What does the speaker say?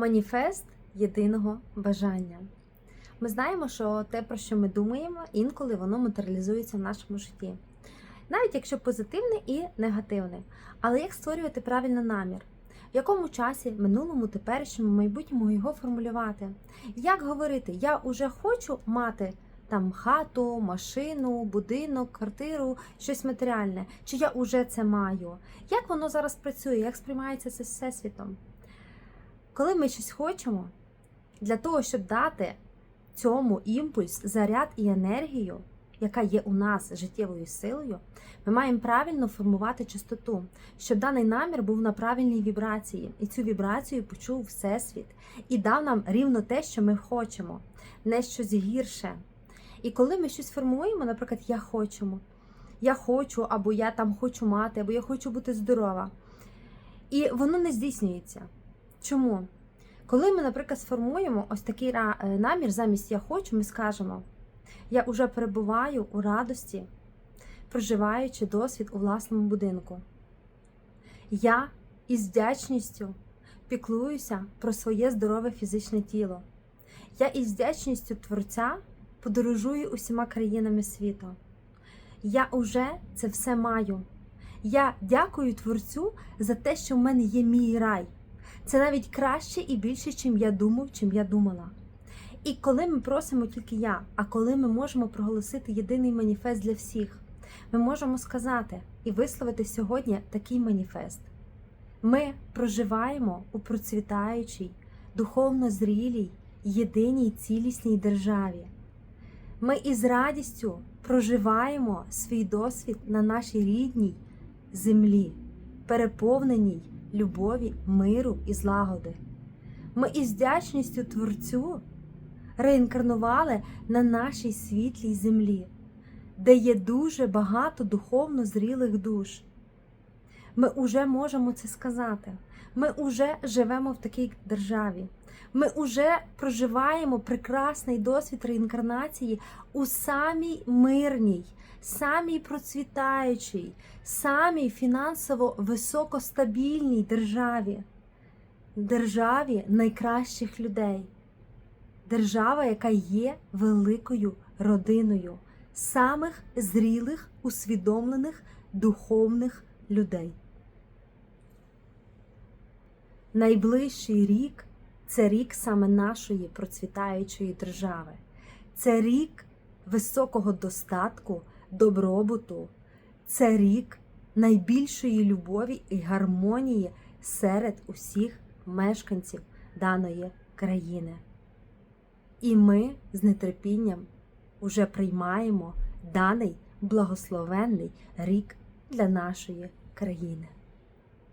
Маніфест єдиного бажання. Ми знаємо, що те, про що ми думаємо, інколи воно матеріалізується в нашому житті. Навіть якщо позитивне і негативне. Але як створювати правильно намір? В якому часі, минулому, теперішньому, майбутньому його формулювати? Як говорити, я уже хочу мати там хату, машину, будинок, квартиру, щось матеріальне, чи я уже це маю? Як воно зараз працює? Як сприймається це всесвітом? Коли ми щось хочемо, для того, щоб дати цьому імпульс, заряд і енергію, яка є у нас життєвою силою, ми маємо правильно формувати частоту, щоб даний намір був на правильній вібрації, і цю вібрацію почув Всесвіт і дав нам рівно те, що ми хочемо, не щось гірше. І коли ми щось формуємо, наприклад, я хочу, я хочу, або я там хочу мати, або я хочу бути здорова. І воно не здійснюється. Чому? Коли ми, наприклад, сформуємо ось такий е, намір замість я хочу, ми скажемо: я вже перебуваю у радості, проживаючи досвід у власному будинку. Я із вдячністю піклуюся про своє здорове фізичне тіло. Я із вдячністю Творця подорожую усіма країнами світу. Я уже це все маю. Я дякую Творцю за те, що в мене є мій рай. Це навіть краще і більше, чим я думав, чим я думала. І коли ми просимо тільки я, а коли ми можемо проголосити єдиний маніфест для всіх, ми можемо сказати і висловити сьогодні такий маніфест. Ми проживаємо у процвітаючій, духовно зрілій, єдиній цілісній державі. Ми із радістю проживаємо свій досвід на нашій рідній землі, переповненій любові, миру і злагоди. Ми із вдячністю Творцю реінкарнували на нашій світлій землі, де є дуже багато духовно зрілих душ. Ми уже можемо це сказати. Ми уже живемо в такій державі. Ми уже проживаємо прекрасний досвід реінкарнації у самій мирній, самій процвітаючій, самій фінансово високостабільній державі, державі найкращих людей, держава, яка є великою родиною самих зрілих, усвідомлених духовних людей. Найближчий рік це рік саме нашої процвітаючої держави. Це рік високого достатку, добробуту. Це рік найбільшої любові і гармонії серед усіх мешканців даної країни. І ми з нетерпінням уже приймаємо даний благословенний рік для нашої країни.